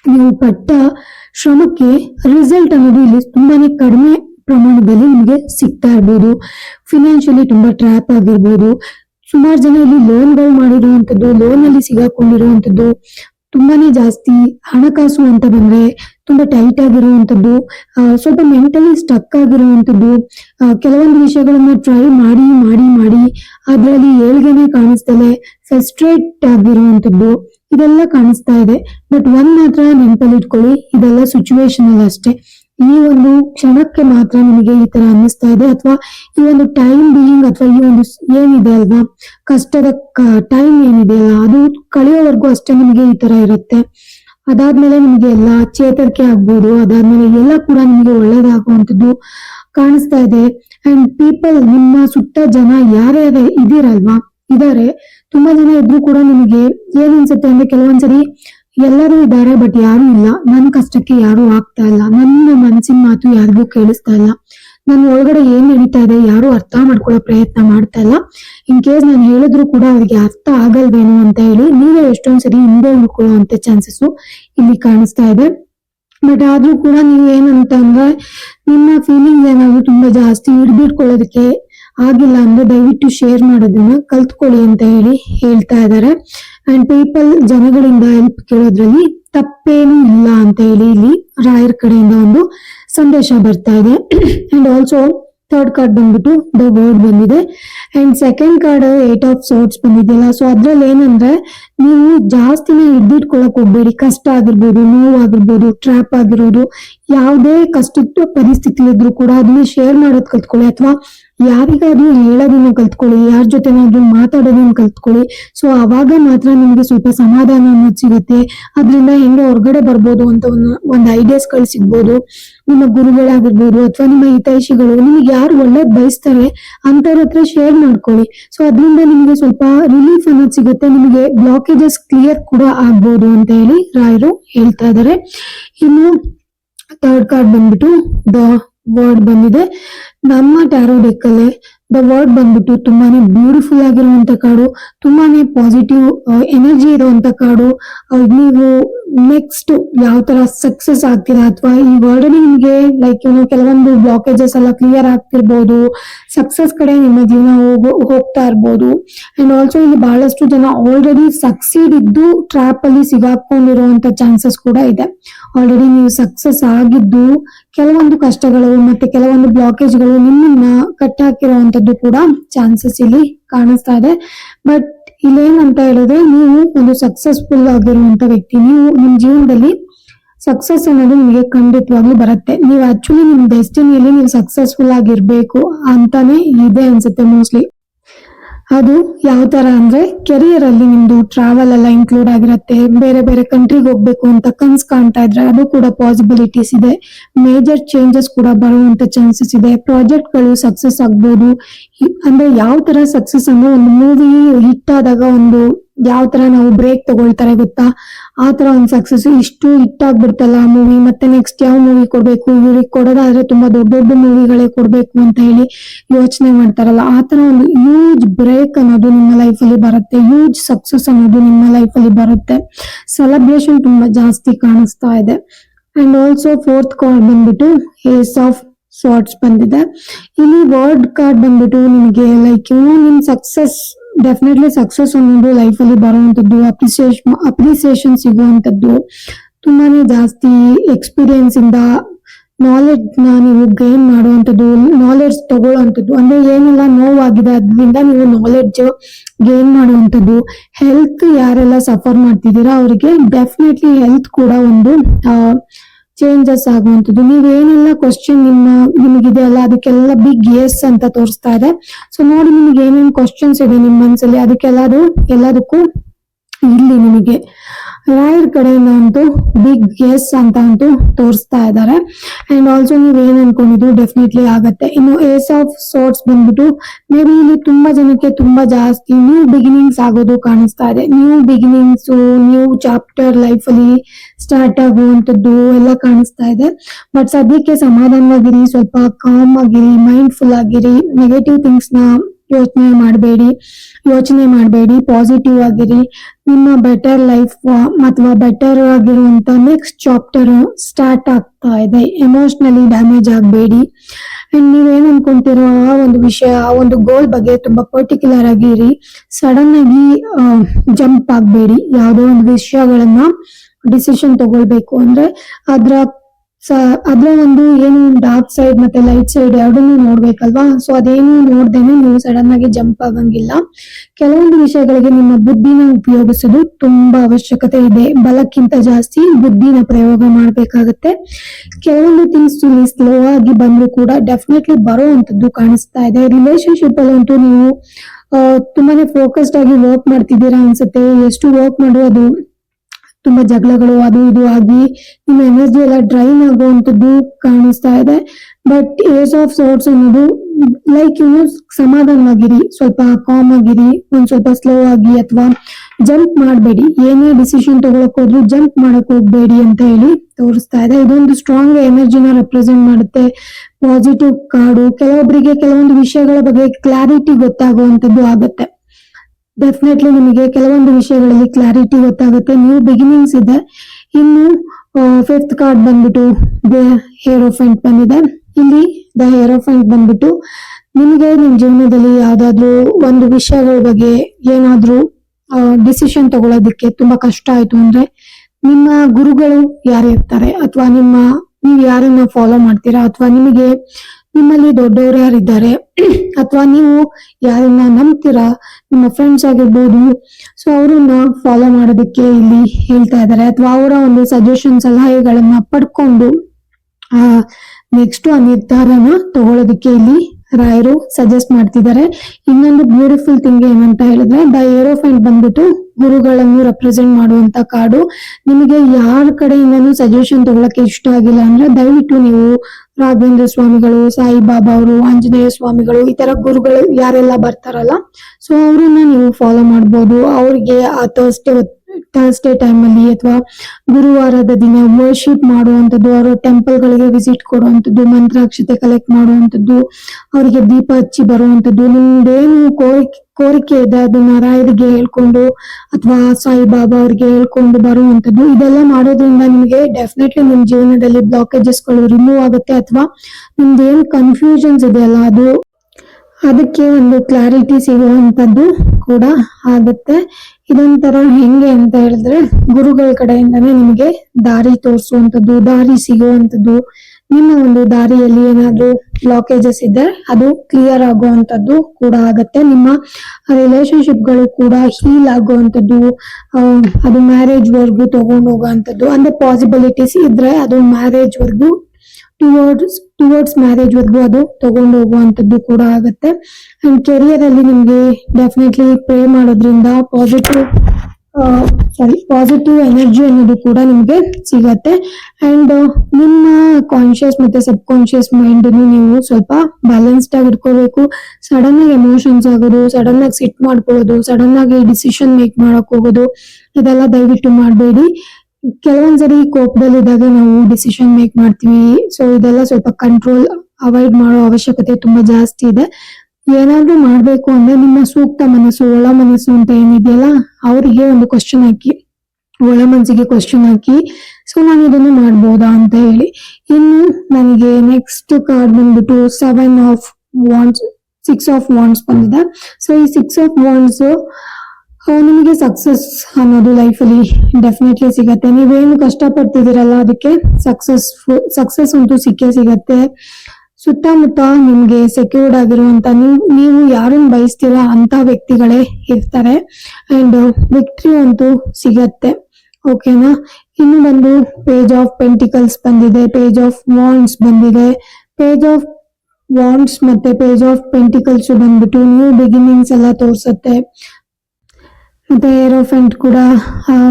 ನೀವು ಪಟ್ಟ ಶ್ರಮಕ್ಕೆ ರಿಸಲ್ಟ್ ಅನ್ನೋದು ಇಲ್ಲಿ ತುಂಬಾನೇ ಕಡಿಮೆ ಪ್ರಮಾಣದಲ್ಲಿ ನಿಮಗೆ ಸಿಗ್ತಾ ಇರ್ಬೋದು. ಫಿನಾನ್ಷಿಯಲಿ ತುಂಬಾ ಟ್ರ್ಯಾಪ್ ಆಗಿರ್ಬೋದು. ಸುಮಾರು ಜನ ಇಲ್ಲಿ ಲೋನ್ಗಳು ಮಾಡಿರುವಂತದ್ದು ಲೋನ್ ಅಲ್ಲಿ ಸಿಗಾಕೊಂಡಿರುವಂತದ್ದು ತುಂಬಾನೇ ಜಾಸ್ತಿ ಹಣಕಾಸು ಅಂತ ಬಂದ್ರೆ ತುಂಬಾ ಟೈಟ್ ಆಗಿರುವಂತದ್ದು ಸ್ವಲ್ಪ ಮೆಂಟಲಿ ಸ್ಟಕ್ ಆಗಿರುವಂತದ್ದು ಕೆಲವೊಂದು ವಿಷಯಗಳನ್ನ ಟ್ರೈ ಮಾಡಿ ಮಾಡಿ ಮಾಡಿ, ಅದರಲ್ಲಿ ಏಳ್ಗೆನೆ ಕಾಣಿಸ್ತದೆ, ಫ್ರಸ್ಟ್ರೇಟ್ ಆಗಿರುವಂತದ್ದು ಇದೆಲ್ಲ ಕಾಣಿಸ್ತಾ ಇದೆ. ಬಟ್ ಒಂದ್ ಮಾತ್ರ ನೆನಪಲ್ಲಿ ಇಟ್ಕೊಳ್ಳಿ, ಇದೆಲ್ಲ ಸಿಚುವೇಶನ್ ಅಷ್ಟೇ. ಈ ಒಂದು ಕ್ಷಣಕ್ಕೆ ಮಾತ್ರ ನಿಮಗೆ ಈ ತರ ಅನ್ನಿಸ್ತಾ ಇದೆ ಅಥವಾ ಈ ಒಂದು ಟೈಮ್ ಬೀಯಿಂಗ್ ಅಥವಾ ಈ ಒಂದು ಏನಿದೆ ಅಲ್ವಾ? ಕಷ್ಟದ ಟೈಮ್ ಏನಿದೆ, ಅದು ಕಳೆಯೋವರೆಗೂ ಅಷ್ಟೇ ನಿಮಗೆ ಈ ತರ ಇರುತ್ತೆ. ಅದಾದ್ಮೇಲೆ ನಿಮಗೆ ಎಲ್ಲ ಚೇತರಿಕೆ ಆಗ್ಬೋದು, ಅದಾದ್ಮೇಲೆ ಎಲ್ಲ ಕೂಡ ನಿಮಗೆ ಒಳ್ಳೇದಾಗುವಂತದ್ದು ಕಾಣಿಸ್ತಾ ಇದೆ. ಅಂಡ್ ಪೀಪಲ್ ನಿಮ್ಮ ಸುತ್ತ ಜನ ಯಾರ್ಯಾರೇ ಇದೀರಲ್ವಾ ಇದಾರೆ, ತುಂಬಾ ಜನ ಇದ್ರು ಕೂಡ ನಿಮಗೆ ಏನ್ ಅನ್ಸುತ್ತೆ ಅಂದ್ರೆ ಕೆಲವೊಂದ್ಸರಿ ಎಲ್ಲರೂ ಇದ್ದಾರೆ ಬಟ್ ಯಾರು ಇಲ್ಲ. ನನ್ನ ಕಷ್ಟಕ್ಕೆ ಯಾರು ಆಗ್ತಾ ಇಲ್ಲ. ನನ್ನ ಮನಸ್ಸಿನ ಮಾತು ಯಾರಿಗೂ ಕೇಳಿಸ್ತಾ ಇಲ್ಲ. ನನ್ನ ಒಳಗಡೆ ಏನ್ ನಡೀತಾ ಇದೆ, ಯಾರು ಅರ್ಥ ಮಾಡ್ಕೊಳ್ಳೋ ಪ್ರಯತ್ನ ಮಾಡ್ತಾ ಇಲ್ಲ. ಇನ್ ಕೇಸ್ ನಾನು ಹೇಳಿದ್ರು ಕೂಡ ಅವ್ರಿಗೆ ಅರ್ಥ ಆಗಲ್ವೇನು ಅಂತ ಹೇಳಿ, ನೀವೇ ಎಷ್ಟೊಂದ್ ಸರಿ ಹಿಂದೆ ಉಳ್ಕೊಳ್ಳುವಂತ ಚಾನ್ಸಸ್ ಇಲ್ಲಿ ಕಾಣಿಸ್ತಾ ಇದೆ. ಬಟ್ ಆದ್ರೂ ಕೂಡ ನೀವು ಏನಂತ ಅಂದ್ರೆ ನಿಮ್ಮ ಫೀಲಿಂಗ್ಸ್ ಏನಾದ್ರು ತುಂಬಾ ಜಾಸ್ತಿ ಹಿಡ್ದಿಟ್ಕೊಳ್ಳೋದಕ್ಕೆ ಆಗಿಲ್ಲ ಅಂದ್ರೆ ದಯವಿಟ್ಟು ಶೇರ್ ಮಾಡೋದನ್ನ ಕಲ್ತ್ಕೊಳ್ಳಿ ಅಂತ ಹೇಳಿ ಹೇಳ್ತಾ ಇದ್ದಾರೆ. ಅಂಡ್ ಪೀಪಲ್ ಜನಗಳಿಂದ ಹೆಲ್ಪ್ ಕೇಳೋದ್ರಲ್ಲಿ ತಪ್ಪೇನು ಇಲ್ಲ ಅಂತ ಹೇಳಿ ಇಲ್ಲಿ ರಾಯರ್ ಕಡೆಯಿಂದ ಒಂದು ಸಂದೇಶ ಬರ್ತಾ ಇದೆ. ಅಂಡ್ ಆಲ್ಸೋ ಥರ್ಡ್ ಕಾರ್ಡ್ ಬಂದ್ಬಿಟ್ಟು ದ ಬೋರ್ಡ್ ಬಂದಿದೆ. And second card eight of swords ಬಂದಿದೆಯಲ್ಲ ಸೊ ಅದ್ರಲ್ಲಿ ಏನಂದ್ರೆ ನೀವು ಜಾಸ್ತಿನೇ ಹಿಡ್ದಿಟ್ಕೊಳಕ್ ಹೋಗ್ಬೇಡಿ. ಕಷ್ಟ ಆಗಿರ್ಬೋದು, ನೋವು ಆಗಿರ್ಬೋದು ಟ್ರ್ಯಾಪ್ ಆಗಿರೋದು, ಯಾವುದೇ ಕಷ್ಟದ ಪರಿಸ್ಥಿತಿ ಇದ್ರು ಕೂಡ ಅದನ್ನ ಶೇರ್ ಮಾಡೋದ್ ಕಲ್ತ್ಕೊಳ್ಳಿ. ಅಥವಾ ಯಾರಿಗಾದ್ರೂ ಹೇಳೋದನ್ನ ಕಲ್ತ್ಕೊಳ್ಳಿ, ಯಾರ ಜೊತೆನಾದ್ರೂ ಮಾತಾಡೋದನ್ನ ಕಲ್ತ್ಕೊಳ್ಳಿ. ಸೊ ಅವಾಗ ಮಾತ್ರ ನಿಮ್ಗೆ ಸ್ವಲ್ಪ ಸಮಾಧಾನ ಅನ್ನೋದು ಸಿಗುತ್ತೆ. ಅದರಿಂದ ಹೆಂಗೆ ಹೊರಗಡೆ ಬರ್ಬೋದು ಅಂತ ಒಂದು ಒಂದು ಐಡಿಯಾಸ್ ಸಿಗ್ಬೋದು ನಿಮ್ಮ ಗುರುಗಳಾಗಿರ್ಬೋದು ಅಥವಾ ನಿಮ್ಮ ಹಿತೈಷಿಗಳು, ನಿಮಗೆ ಯಾರು ಒಳ್ಳೇದ್ ಬಯಸ್ತಾರೆ ಅಂತವ್ರ ಹತ್ರ ಶೇರ್ ಮಾಡ್ಕೊಳ್ಳಿ. ಸೊ ಅದರಿಂದ ನಿಮಗೆ ಸ್ವಲ್ಪ ರಿಲೀಫ್ ಅನ್ನೋದು ಸಿಗುತ್ತೆ. ನಿಮಗೆ ಬ್ಲಾಕೇಜಸ್ ಕ್ಲಿಯರ್ ಕೂಡ ಆಗ್ಬೋದು ಅಂತ ಹೇಳಿ ರಾಯರು ಹೇಳ್ತಾ ಇದ್ದಾರೆ ಇನ್ನು ಥರ್ಡ್ ಕಾರ್ಡ್ ಬಂದ್ಬಿಟ್ಟು ದ ವರ್ಡ್ ಬಂದಿದೆ. ನಮ್ಮ ಟ್ಯಾರೋ ಡೆಕ್ ದ ವರ್ಡ್ ಬಂದ್ಬಿಟ್ಟು ತುಂಬಾನೇ ಬ್ಯೂಟಿಫುಲ್ ಆಗಿರುವಂತ ಕಾರ್ಡು ತುಂಬಾನೇ ಪಾಸಿಟಿವ್ ಎನರ್ಜಿ ಇರುವಂತ ಕಾರ್ಡು ನೀವು ನೆಕ್ಸ್ಟ್ ಯಾವ ತರ ಸಕ್ಸಸ್ ಆಗ್ತೀರಾ ಅಥವಾ ಈ ವರ್ಡ್ ನಿಮ್ಗೆ ಲೈಕ್ ಏನೋ ಕೆಲವೊಂದು ಬ್ಲಾಕೇಜಸ್ ಎಲ್ಲ ಕ್ಲಿಯರ್ ಆಗ್ತಿರ್ಬೋದು ಸಕ್ಸಸ್ ಕಡೆ ನಿಮ್ಮ ಜೀವನ ಹೋಗೋ, ಹೋಗ್ತಾ ಇರ್ಬೋದು. ಅಂಡ್ ಆಲ್ಸೋ ಇಲ್ಲಿ ಬಹಳಷ್ಟು ಜನ ಆಲ್ರೆಡಿ ಸಕ್ಸೀಡ್ ಇದ್ದು ಟ್ರ್ಯಾಪ್ ಅಲ್ಲಿ ಸಿಗಾಕೊಂಡಿರುವಂತ ಚಾನ್ಸಸ್ ಕೂಡ ಇದೆ. ಆಲ್ರೆಡಿ ನೀವು ಸಕ್ಸಸ್ ಆಗಿದ್ದು ಕೆಲವೊಂದು ಕಷ್ಟಗಳು ಮತ್ತೆ ಕೆಲವೊಂದು ಬ್ಲಾಕೇಜ್ಗಳು ನಿಮ್ಮನ್ನ ಕಟ್ಟಾಕಿರುವಂತದ್ದು ಕೂಡ ಚಾನ್ಸಸ್ ಇಲ್ಲಿ ಕಾಣಿಸ್ತಾ ಇದೆ. ಬಟ್ ಇಲ್ಲೇನಂತ ಹೇಳಿದ್ರೆ ನೀವು ಒಂದು ಸಕ್ಸಸ್ಫುಲ್ ಆಗಿರುವಂತ ವ್ಯಕ್ತಿ, ನೀವು ನಿಮ್ ಜೀವನದಲ್ಲಿ ಸಕ್ಸಸ್ ಅನ್ನೋದು ನಿಮಗೆ ಖಂಡಿತವಾಗ್ಲೂ ಬರುತ್ತೆ. ನೀವು ಆಕ್ಚುಲಿ ನಿಮ್ ಡೆಸ್ಟಿನಿಯಲ್ಲಿ ನೀವು ಸಕ್ಸಸ್ಫುಲ್ ಆಗಿರ್ಬೇಕು ಅಂತಾನೆ ಇದೆ ಅನ್ಸುತ್ತೆ ಮೋಸ್ಟ್ಲಿ ಅದು ಯಾವ ತರ ಅಂದ್ರೆ ಕೆರಿಯರ್ ಅಲ್ಲಿ ನಿಮ್ದು ಟ್ರಾವೆಲ್ ಎಲ್ಲ ಇನ್ಕ್ಲೂಡ್ ಆಗಿರುತ್ತೆ, ಬೇರೆ ಬೇರೆ ಕಂಟ್ರಿಗೆ ಹೋಗ್ಬೇಕು ಅಂತ ಕನ್ಸ್ ಕಾಣ್ತಾ ಇದ್ರೆ ಅದು ಕೂಡ ಪಾಸಿಬಿಲಿಟೀಸ್ ಇದೆ. ಮೇಜರ್ ಚೇಂಜಸ್ ಕೂಡ ಬರುವಂತ ಚಾನ್ಸಸ್ ಇದೆ. ಪ್ರಾಜೆಕ್ಟ್ಗಳು ಸಕ್ಸಸ್ ಆಗ್ಬೋದು. ಅಂದ್ರೆ ಯಾವ ತರ ಸಕ್ಸಸ್ ಅಂದ್ರೆ ಒಂದು ಮೂವಿ ಹಿಟ್ ಆದಾಗ ಒಂದು ಯಾವ ತರ ನಾವು ಬ್ರೇಕ್ ತಗೊಳ್ತಾರೆ ಗೊತ್ತಾ? ಆ ತರ ಒಂದ್ ಸಕ್ಸಸ್ ಇಷ್ಟು ಹಿಟ್ ಆಗ್ಬಿಡ್ತಲ್ಲ ಆ ಮೂವಿ ಮತ್ತೆ ನೆಕ್ಸ್ಟ್ ಯಾವ ಮೂವಿ ಕೊಡ್ಬೇಕು? ಇವ್ರಿಗೆ ಕೊಡೋದಾದ್ರೆ ತುಂಬಾ ದೊಡ್ಡ ದೊಡ್ಡ ಮೂವಿಗಳೇ ಕೊಡ್ಬೇಕು ಅಂತ ಹೇಳಿ ಯೋಚನೆ ಮಾಡ್ತಾರಲ್ಲ. ಆ ತರ ಒಂದು ಹ್ಯೂಜ್ ಬ್ರೇಕ್ ಅನ್ನೋದು ನಿಮ್ಮ ಲೈಫ್ ಅಲ್ಲಿ ಬರುತ್ತೆ. ಹ್ಯೂಜ್ ಸಕ್ಸಸ್ ಅನ್ನೋದು ನಿಮ್ಮ ಲೈಫ್ ಅಲ್ಲಿ ಬರುತ್ತೆ. ಸೆಲೆಬ್ರೇಷನ್ ತುಂಬಾ ಜಾಸ್ತಿ ಕಾಣಿಸ್ತಾ ಇದೆ. ಅಂಡ್ ಆಲ್ಸೋ ಫೋರ್ತ್ ಕಾರ್ಡ್ ಬಂದ್ಬಿಟ್ಟು ಏಸ್ ಆಫ್ ಶಾರ್ಟ್ಸ್ ಬಂದಿದೆ. ಇಲ್ಲಿ ವರ್ಡ್ ಕಾರ್ಡ್ ಬಂದ್ಬಿಟ್ಟು ನಿಮಗೆ ಲೈಕ್ ಯು ನಿಮ್ ಸಕ್ಸಸ್ ಡೆಫಿನೆಟ್ಲಿ ಸಕ್ಸಸ್ ಅನ್ನೋದು ಲೈಫ್ ಅಲ್ಲಿ ಬರುವಂತದ್ದು ಅಪ್ರಿಸಿಯೇಷನ್ ಅಪ್ರಿಸಿಯೇಷನ್ ಸಿಗುವಂತದ್ದು. ತುಂಬಾನೇ ಜಾಸ್ತಿ ಎಕ್ಸ್ಪೀರಿಯನ್ಸ್ ಇಂದ ನಾಲೆಡ್ಜ್ನ ನೀವು ಗೈನ್ ಮಾಡುವಂಥದ್ದು ನಾಲೆಡ್ಜ್ ತಗೊಳ್ಳುವಂಥದ್ದು ಅಂದ್ರೆ ಏನೆಲ್ಲ ನೋವಾಗಿದೆ, ಅದರಿಂದ ನೀವು ನಾಲೆಡ್ಜ್ ಗೈನ್ ಮಾಡುವಂಥದ್ದು ಹೆಲ್ತ್ ಯಾರೆಲ್ಲ ಸಫರ್ ಮಾಡ್ತಿದ್ದೀರಾ, ಅವರಿಗೆ ಡೆಫಿನೆಟ್ಲಿ ಹೆಲ್ತ್ ಕೂಡ ಒಂದು ಚೇಂಜಸ್ ಆಗುವಂಥದ್ದು. ನೀವು ಏನೆಲ್ಲ ಕ್ವಶನ್ ನಿಮ್ಮ, ನಿಮಗಿದೆ ಅಲ್ಲ, ಅದಕ್ಕೆಲ್ಲ ಬಿಗ್ ಎಸ್ ಅಂತ ತೋರಿಸ್ತಾ ಇದೆ. ಸೊ ನೋಡಿ ನಿಮಗೆ ಏನೇನು ಕ್ವಶನ್ಸ್ ಇದೆ ನಿಮ್ಮ ಮನಸ್ಸಲ್ಲಿ ಅದಕ್ಕೆಲ್ಲದು ಎಲ್ಲದಕ್ಕೂ ಇಲ್ಲಿ ನಿಮಗೆ. ರಾಯರ್ ಕಡೆಯಿಂದ ಅಂತೂ ಬಿಗ್ ಎಸ್ ಅಂತ ಅಂತೂ ತೋರಿಸ್ತಾ ಇದ್ದಾರೆ. ಅಂಡ್ ಆಲ್ಸೋ ನೀವು ಏನ್ ಅನ್ಕೊಂಡಿದ್ರು ಡೆಫಿನೆಟ್ಲಿ ಆಗತ್ತೆ. ಇನ್ನು ಏಸ್ ಆಫ್ ಸೋರ್ಟ್ಸ್ ಬಂದ್ಬಿಟ್ಟು ಮೇ ಬಿ ಇಲ್ಲಿ ತುಂಬಾ ಜನಕ್ಕೆ ತುಂಬಾ ಜಾಸ್ತಿ ನ್ಯೂ ಬಿಗಿನಿಂಗ್ಸ್ ಆಗೋದು ಕಾಣಿಸ್ತಾ ಇದೆ. New beginnings new chapter life ಅಲ್ಲಿ ಸ್ಟಾರ್ಟ್ ಆಗುವಂತದ್ದು ಎಲ್ಲ ಕಾಣಿಸ್ತಾ ಇದೆ. ಬಟ್ ಸದ್ಯಕ್ಕೆ ಸಮಾಧಾನವಾಗಿರಿ, ಸ್ವಲ್ಪ ಕಾಮ್ ಆಗಿರಿ ಮೈಂಡ್ ಫುಲ್ ಆಗಿರಿ ನೆಗೆಟಿವ್ ಥಿಂಗ್ಸ್ನ ಯೋಚನೆ ಮಾಡಬೇಡಿ ಯೋಚನೆ ಮಾಡಬೇಡಿ ಪಾಸಿಟಿವ್ ಆಗಿರಿ. ನಿಮ್ಮ ಬೆಟರ್ ಲೈಫ್ ಅಥವಾ ಬೆಟರ್ ಆಗಿರುವಂತ ನೆಕ್ಸ್ಟ್ ಚಾಪ್ಟರ್ ಸ್ಟಾರ್ಟ್ ಆಗ್ತಾ ಇದೆ. ಎಮೋಷನಲಿ ಡ್ಯಾಮೇಜ್ ಆಗಬೇಡಿ. ಅಂಡ್ ನೀವೇನ್ ಅನ್ಕೊಂತಿರೋ ಆ ಒಂದು ವಿಷಯ, ಆ ಒಂದು ಗೋಲ್ ಬಗ್ಗೆ ತುಂಬಾ ಪರ್ಟಿಕ್ಯುಲರ್ ಆಗಿರಿ. ಸಡನ್ ಆಗಿ ಜಂಪ್ ಆಗಬೇಡಿ. ಯಾವುದೋ ಒಂದು ವಿಷಯಗಳನ್ನ ಡಿಸಿಷನ್ ತಗೊಳ್ಬೇಕು ಅಂದ್ರೆ ಅದ್ರ ಸ ಅದ್ರ ಒಂದು ಏನು ಡಾರ್ಕ್ ಸೈಡ್ ಮತ್ತೆ ಲೈಟ್ ಸೈಡ್ ಎರಡನ್ನೂ ನೋಡ್ಬೇಕಲ್ವಾ? ಸೊ ಅದೇನು ನೋಡ್ದೇನೆ ನೀವು ಸಡನ್ ಆಗಿ ಜಂಪ್ ಆಗಂಗಿಲ್ಲ. ಕೆಲವೊಂದು ವಿಷಯಗಳಿಗೆ ನಿಮ್ಮ ಬುದ್ಧಿನ ಉಪಯೋಗಿಸೋದು ತುಂಬಾ ಅವಶ್ಯಕತೆ ಇದೆ. ಬಲಕ್ಕಿಂತ ಜಾಸ್ತಿ ಬುದ್ಧಿನ ಪ್ರಯೋಗ ಮಾಡ್ಬೇಕಾಗತ್ತೆ. ಕೆಲವೊಂದು ಥಿಂಗ್ಸ್ ಸ್ಲೋ ಆಗಿ ಬಂದ್ರು ಕೂಡ ಡೆಫಿನೆಟ್ಲಿ ಬರುವಂತದ್ದು ಕಾಣಿಸ್ತಾ ಇದೆ. ರಿಲೇಶನ್ಶಿಪ್ ಅಲ್ಲಂತೂ ನೀವು ತುಂಬಾನೇ ಫೋಕಸ್ಡ್ ಆಗಿ ವರ್ಕ್ ಮಾಡ್ತಿದ್ದೀರಾ ಅನ್ಸುತ್ತೆ. ಎಷ್ಟು ವರ್ಕ್ ಮಾಡೋದು ತುಂಬಾ ಜಗಳಗಳು ಅದು ಇದು ಆಗಿ ನಿಮ್ಮ ಎನರ್ಜಿ ಎಲ್ಲ ಡ್ರೈನ್ ಆಗುವಂತದ್ದು ಕಾಣಿಸ್ತಾ ಇದೆ. ಬಟ್ ಏಸ್ ಆಫ್ ಸೋರ್ಟ್ಸ್ ಅನ್ನೋದು ಲೈಕ್ ಇನ್ನು ಸಮಾಧಾನವಾಗಿರಿ. ಸ್ವಲ್ಪ ಕಾಮ್ ಆಗಿರಿ. ಒಂದ್ ಸ್ವಲ್ಪ ಸ್ಲೋ ಆಗಿ ಅಥವಾ ಜಂಪ್ ಮಾಡಬೇಡಿ. ಏನೇ ಡಿಸಿಷನ್ ತಗೊಳಕ್ ಹೋದ್ರು ಜಂಪ್ ಮಾಡಕ್ ಹೋಗ್ಬೇಡಿ ಅಂತ ಹೇಳಿ ತೋರಿಸ್ತಾ ಇದೆ. ಇದೊಂದು ಸ್ಟ್ರಾಂಗ್ ಎನರ್ಜಿನ ರೆಪ್ರೆಸೆಂಟ್ ಮಾಡುತ್ತೆ. ಪಾಸಿಟಿವ್ ಕಾರ್ಡು ಕೆಲವೊಬ್ಬರಿಗೆ ಕೆಲವೊಂದು ವಿಷಯಗಳ ಬಗ್ಗೆ ಕ್ಲಾರಿಟಿ ಗೊತ್ತಾಗುವಂತದ್ದು ಆಗತ್ತೆ. ಡೆಫಿನೆಟ್ಲಿ ನಿಮಗೆ ಕೆಲವೊಂದು ವಿಷಯಗಳಲ್ಲಿ ಕ್ಲಾರಿಟಿ ಗೊತ್ತಾಗುತ್ತೆ. ನ್ಯೂ ಬಿಗಿನಿಂಗ್ಸ್ ಇದೆ. ಇನ್ನು ಫಿಫ್ತ್ ಕಾರ್ಡ್ ಬಂದ್ಬಿಟ್ಟು ದ ಹೇರೋಫೆಂಟ್ ಬಂದಿದೆ. ಇಲ್ಲಿ ದ ಹೇರೋಫೆಂಟ್ ಬಂದ್ಬಿಟ್ಟು ನಿಮಗೆ ನಿಮ್ ಜೀವನದಲ್ಲಿ ಯಾವ್ದಾದ್ರು ಒಂದು ವಿಷಯಗಳ ಬಗ್ಗೆ ಏನಾದ್ರೂ ಡಿಸಿಷನ್ ತಗೊಳ್ಳೋದಕ್ಕೆ ತುಂಬಾ ಕಷ್ಟ ಆಯ್ತು ಅಂದ್ರೆ ನಿಮ್ಮ ಗುರುಗಳು ಯಾರು ಇರ್ತಾರೆ ಅಥವಾ ನಿಮ್ಮ, ನೀವು ಯಾರನ್ನ ಫಾಲೋ ಮಾಡ್ತೀರಾ? ಅಥವಾ ನಿಮಗೆ ನಿಮ್ಮಲ್ಲಿ ದೊಡ್ಡವರು ಯಾರಿದ್ದಾರೆ ಅಥವಾ ನೀವು ಯಾರನ್ನ ನಂಬ್ತೀರಾ? ನಿಮ್ಮ ಫ್ರೆಂಡ್ಸ್ ಆಗಿರ್ಬೋದು. ಸೊ ಅವರನ್ನ ಫಾಲೋ ಮಾಡೋದಕ್ಕೆ ಇಲ್ಲಿ ಹೇಳ್ತಾ ಇದ್ದಾರೆ. ಅಥವಾ ಅವರ ಒಂದು ಸಜೆಷನ್ ಸಲಹೆಗಳನ್ನ ಪಡ್ಕೊಂಡು, ಆ ನೆಕ್ಸ್ಟ್ ಆ ನಿರ್ಧಾರನ ತಗೊಳ್ಳೋದಕ್ಕೆ ಇಲ್ಲಿ ರಾಯರು ಸಜೆಸ್ಟ್ ಮಾಡ್ತಿದ್ದಾರೆ. ಇನ್ನೊಂದು ಬ್ಯೂಟಿಫುಲ್ ಥಿಂಗ್ ಏನಂತ ಹೇಳಿದ್ರೆ ದ ಏರೋಫೈನ್ ಬಂದ್ಬಿಟ್ಟು ಗುರುಗಳನ್ನು ರೆಪ್ರೆಸೆಂಟ್ ಮಾಡುವಂತ ಕಾರ್ಡು ನಿಮಗೆ ಯಾರ ಕಡೆಯಿಂದನೂ ಸಜೆಷನ್ ತಗೊಳಕ್ಕೆ ಇಷ್ಟ ಆಗಿಲ್ಲ ಅಂದ್ರೆ ದಯವಿಟ್ಟು ನೀವು ರಾಘವೇಂದ್ರ ಸ್ವಾಮಿಗಳು, ಸಾಯಿಬಾಬಾ ಅವರು, ಆಂಜನೇಯ ಸ್ವಾಮಿಗಳು ಈ ತರ ಗುರುಗಳು ಯಾರೆಲ್ಲ ಬರ್ತಾರಲ್ಲ ಸೊ ಅವ್ರನ್ನ ನೀವು ಫಾಲೋ ಮಾಡ್ಬೋದು. ಅವ್ರಿಗೆ ಆ ಥರ್ಸ್ಡೇ ಥರ್ಸ್ಡೇ ಟೈಮ್ ಅಲ್ಲಿ ಅಥವಾ ಗುರುವಾರದ ದಿನ ವರ್ಷಿಪ್ ಮಾಡುವಂಥದ್ದು, ಅವರ ಟೆಂಪಲ್ ಗಳಿಗೆ ವಿಸಿಟ್ ಕೊಡುವಂಥದ್ದು, ಮಂತ್ರಾಕ್ಷತೆ ಕಲೆಕ್ಟ್ ಮಾಡುವಂಥದ್ದು, ಅವರಿಗೆ ದೀಪ ಹಚ್ಚಿ ಬರುವಂಥದ್ದು ನಿಮ್ದೇನು ಕೋರಿಕೆ ಕೋರಿಕೆ ಇದೆ. ಅದನ್ನ ರಾಯರಿಗೆ ಹೇಳ್ಕೊಂಡು ಅಥವಾ ಸಾಯಿಬಾಬಾ ಅವ್ರಿಗೆ ಹೇಳ್ಕೊಂಡು ಬರುವಂಥದ್ದು. ಇದೆಲ್ಲ ಮಾಡೋದ್ರಿಂದ ನಿಮಗೆ ಡೆಫಿನೆಟ್ಲಿ ನಿಮ್ ಜೀವನದಲ್ಲಿ ಬ್ಲಾಕೇಜಸ್ಗಳು ರಿಮೂವ್ ಆಗುತ್ತೆ ಅಥವಾ ನಿಮ್ದು ಏನ್ ಕನ್ಫ್ಯೂಷನ್ಸ್ ಇದೆಯಲ್ಲ ಅದು, ಅದಕ್ಕೆ ಒಂದು ಕ್ಲಾರಿಟಿ ಸಿಗುವಂತದ್ದು ಕೂಡ ಆಗುತ್ತೆ. ಇದೊಂಥರ ಹೆಂಗೆ ಅಂತ ಹೇಳಿದ್ರೆ ಗುರುಗಳ ಕಡೆಯಿಂದನೇ ನಿಮಗೆ ದಾರಿ ತೋರಿಸುವಂತದ್ದು ದಾರಿ ಸಿಗುವಂತದ್ದು ನಿಮ್ಮ ಒಂದು ದಾರಿಯಲ್ಲಿ ಏನಾದ್ರೂ ಬ್ಲಾಕೇಜಸ್ ಇದ್ದರೆ ಅದು ಕ್ಲಿಯರ್ ಆಗುವಂಥದ್ದು ಕೂಡ ಆಗತ್ತೆ. ನಿಮ್ಮ ರಿಲೇಶನ್ಶಿಪ್ಗಳು ಕೂಡ ಹೀಲ್ ಆಗುವಂಥದ್ದು ಅದು ಮ್ಯಾರೇಜ್ ವರ್ಗು ತಗೊಂಡು ಹೋಗುವಂತದ್ದು ಅಂದ್ರೆ ಪಾಸಿಬಿಲಿಟೀಸ್ ಇದ್ರೆ ಅದು ಮ್ಯಾರೇಜ್ ವರ್ಗು ಟುವರ್ಡ್ಸ್ ಟುವರ್ಡ್ಸ್ ಮ್ಯಾರೇಜ್ ವರ್ಗು ಅದು ತಗೊಂಡು ಹೋಗುವಂತದ್ದು ಕೂಡ ಆಗುತ್ತೆ. ಅಂಡ್ ಕೆರಿಯರ್ ಅಲ್ಲಿ ನಿಮ್ಗೆ ಡೆಫಿನೆಟ್ಲಿ ಪ್ರೇ ಮಾಡೋದ್ರಿಂದ ಪಾಸಿಟಿವ್ ಸಾರಿ ಪಾಸಿಟಿವ್ ಎನರ್ಜಿ ಅನ್ನೋದು ಕೂಡ ನಿಮ್ಗೆ ಸಿಗತ್ತೆ. ಅಂಡ್ ನಿಮ್ಮ ಕಾನ್ಶಿಯಸ್ ಮತ್ತೆ ಸಬ್ ಕಾನ್ಶಿಯಸ್ ಮೈಂಡ್ ನೀವು ಸ್ವಲ್ಪ ಬ್ಯಾಲೆನ್ಸ್ಡ್ ಆಗಿ ಇಟ್ಕೋಬೇಕು. ಸಡನ್ ಆಗಿ ಎಮೋಷನ್ಸ್ ಆಗೋದು ಸಡನ್ ಆಗಿ ಸಿಟ್ ಮಾಡ್ಕೊಳ್ಳೋದು ಸಡನ್ ಆಗಿ ಡಿಸಿಷನ್ ಮೇಕ್ ಮಾಡಕ್ ಹೋಗೋದು, ಇದೆಲ್ಲ ದಯವಿಟ್ಟು ಮಾಡಬೇಡಿ. ಕೆಲವೊಂದ್ಸರಿ ಕೋಪದಲ್ಲಿದ್ದಾಗ ನಾವು ಡಿಸಿಷನ್ ಮೇಕ್ ಮಾಡ್ತೀವಿ. ಸೊ ಇದೆಲ್ಲ ಸ್ವಲ್ಪ ಕಂಟ್ರೋಲ್ ಅವಾಯ್ಡ್ ಮಾಡೋ ಅವಶ್ಯಕತೆ ತುಂಬಾ ಜಾಸ್ತಿ ಇದೆ. ಏನಾದ್ರೂ ಮಾಡ್ಬೇಕು ಅಂದ್ರೆ ನಿಮ್ಮ ಸೂಕ್ತ ಮನಸ್ಸು, ಒಳ ಮನಸ್ಸು ಅಂತ ಏನಿದೆಯಲ್ಲ, ಅವರಿಗೆ ಒಂದು ಕ್ವಶನ್ ಹಾಕಿ, ಒಳ ಮನಸ್ಸಿಗೆ ಕ್ವಶನ್ ಹಾಕಿ ಸೊ ನಾನು ಇದನ್ನು ಮಾಡ್ಬೋದಾ ಅಂತ ಹೇಳಿ. ಇನ್ನು ನನಗೆ ನೆಕ್ಸ್ಟ್ ಕಾರ್ಡ್ ಬಂದ್ಬಿಟ್ಟು seven of wands six of wands ಬಂದಿದೆ. ಸೊ ಈ ಸಿಕ್ಸ್ ಆಫ್ ವಾಂಡ್ಸ್ ನಿಮಗೆ ಸಕ್ಸಸ್ ಅನ್ನೋದು ಲೈಫಲ್ಲಿ ಡೆಫಿನೆಟ್ಲಿ ಸಿಗತ್ತೆ. ನೀವೇನು ಕಷ್ಟಪಡ್ತಿದ್ದೀರಲ್ಲ, ಅದಕ್ಕೆ ಸಕ್ಸಸ್ ಸಕ್ಸಸ್ ಅಂತೂ ಸಿಕ್ಕೇ ಸಿಗತ್ತೆ. ಸುತ್ತಮುತ್ತ ನಿಮ್ಗೆ ಸೆಕ್ಯೂರ್ಡ್ ಆಗಿರುವಂತ ನೀವು ನೀವು ಯಾರನ್ನ ಬಯಸ್ತೀರಾ ಅಂತ ವ್ಯಕ್ತಿಗಳೇ ಇರ್ತಾರೆ. ಅಂಡ್ ವಿಕ್ಟ್ರಿ ಅಂತೂ ಸಿಗತ್ತೆ. ಓಕೆನಾ ಇನ್ನು ಬಂದು ಪೇಜ್ ಆಫ್ ಪೆಂಟಿಕಲ್ಸ್ ಬಂದಿದೆ ಪೇಜ್ ಆಫ್ ವಾಂಡ್ಸ್ ಬಂದಿದೆ. ಪೇಜ್ ಆಫ್ ವಾಂಡ್ಸ್ ಮತ್ತೆ ಪೇಜ್ ಆಫ್ ಪೆಂಟಿಕಲ್ಸ್ ಬಂದ್ಬಿಟ್ಟು ನ್ಯೂ ಬಿಗಿನಿಂಗ್ಸ್ ಎಲ್ಲ ತೋರ್ಸತ್ತೆ. ಮತ್ತೆ ಏರೋಫೆಂಟ್ ಕೂಡ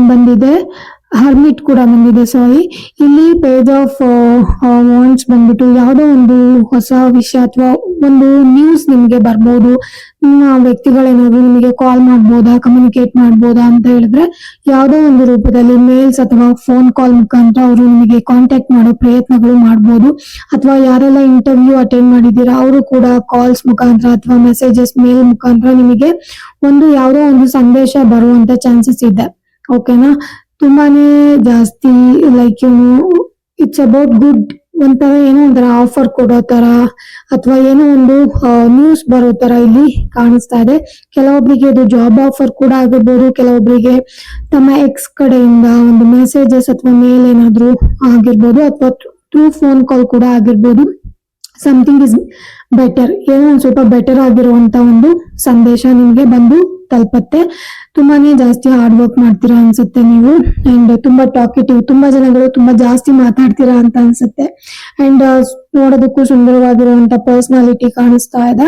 ಬಂದಿದೆ. ಹರ್ಮಿಟ್ ಕೂಡ ಬಂದಿದೆ. ಸಾರಿ ಇಲ್ಲಿ ಪೇಜ್ ಆಫ್ ವಾಂಟ್ಸ್ ಬಂದ್ಬಿಟ್ಟು ಯಾವುದೋ ಒಂದು ಹೊಸ ವಿಷಯ ಅಥವಾ ಒಂದು ನ್ಯೂಸ್ ನಿಮಗೆ ಬರ್ಬೋದು. ನಿಮ್ಮ ವ್ಯಕ್ತಿಗಳೇನಾದ್ರು ನಿಮಗೆ ಕಾಲ್ ಮಾಡ್ಬೋದಾ ಕಮ್ಯುನಿಕೇಟ್ ಮಾಡ್ಬೋದಾ ಅಂತ ಹೇಳಿದ್ರೆ ಯಾವುದೋ ಒಂದು ರೂಪದಲ್ಲಿ ಮೇಲ್ಸ್ ಅಥವಾ ಫೋನ್ ಕಾಲ್ ಮುಖಾಂತರ ಅವರು ನಿಮಗೆ ಕಾಂಟ್ಯಾಕ್ಟ್ ಮಾಡೋ ಪ್ರಯತ್ನಗಳು ಮಾಡ್ಬೋದು. ಅಥವಾ ಯಾರೆಲ್ಲ ಇಂಟರ್ವ್ಯೂ ಅಟೆಂಡ್ ಮಾಡಿದ್ದೀರಾ, ಅವರು ಕೂಡ ಕಾಲ್ಸ್ ಮುಖಾಂತರ ಅಥವಾ ಮೆಸೇಜಸ್ ಮೇಲ್ ಮುಖಾಂತರ ನಿಮಗೆ ಒಂದು ಯಾವುದೋ ಒಂದು ಸಂದೇಶ ಬರುವಂತ ಚಾನ್ಸಸ್ ಇದೆ. ಓಕೆನಾ ತುಂಬಾನೇ ಜಾಸ್ತಿ ಲೈಕ್ ಏನು ಇಟ್ಸ್ ಅಬೌಟ್ ಗುಡ್ ಒಂಥರ ಏನೋ ಒಂಥರ ಆಫರ್ ಕೊಡೋ ತರ, ಅಥವಾ ಏನೋ ಒಂದು ನ್ಯೂಸ್ ಬರೋ ತರ ಇಲ್ಲಿ ಕಾಣಿಸ್ತಾ ಇದೆ. ಕೆಲವೊಬ್ಬರಿಗೆ ಇದು ಜಾಬ್ ಆಫರ್ ಕೂಡ ಆಗಿರ್ಬೋದು ಕೆಲವೊಬ್ಬರಿಗೆ ತಮ್ಮ ಎಕ್ಸ್ ಕಡೆಯಿಂದ ಒಂದು ಮೆಸೇಜಸ್ ಅಥವಾ ಮೇಲ್ ಏನಾದ್ರು ಆಗಿರ್ಬೋದು, ಅಥವಾ ಥ್ರೂ ಫೋನ್ ಕಾಲ್ ಕೂಡ ಆಗಿರ್ಬೋದು. ಸಮಥಿಂಗ್ ಇಸ್ ಬೆಟರ್ ಏನೋ ಒಂದ್ ಸ್ವಲ್ಪ ಬೆಟರ್ ಆಗಿರುವಂತ ಒಂದು ಸಂದೇಶ ನಿಮ್ಗೆ ಬಂದು ತಲುಪತ್ತೆ. ತುಂಬಾನೇ ಜಾಸ್ತಿ ಹಾರ್ಡ್ ವರ್ಕ್ ಮಾಡ್ತೀರಾ ಅನ್ಸುತ್ತೆ ನೀವು. ಅಂಡ್ ತುಂಬಾ ಟಾಕಿಟಿವ್ ತುಂಬಾ ಜನಗಳು ತುಂಬಾ ಜಾಸ್ತಿ ಮಾತಾಡ್ತೀರಾ ಅಂತ ಅನ್ಸುತ್ತೆ. ಅಂಡ್ ನೋಡೋದಕ್ಕೂ ಸುಂದರವಾಗಿರುವಂತ ಪರ್ಸನಾಲಿಟಿ ಕಾಣಿಸ್ತಾ ಇದೆ.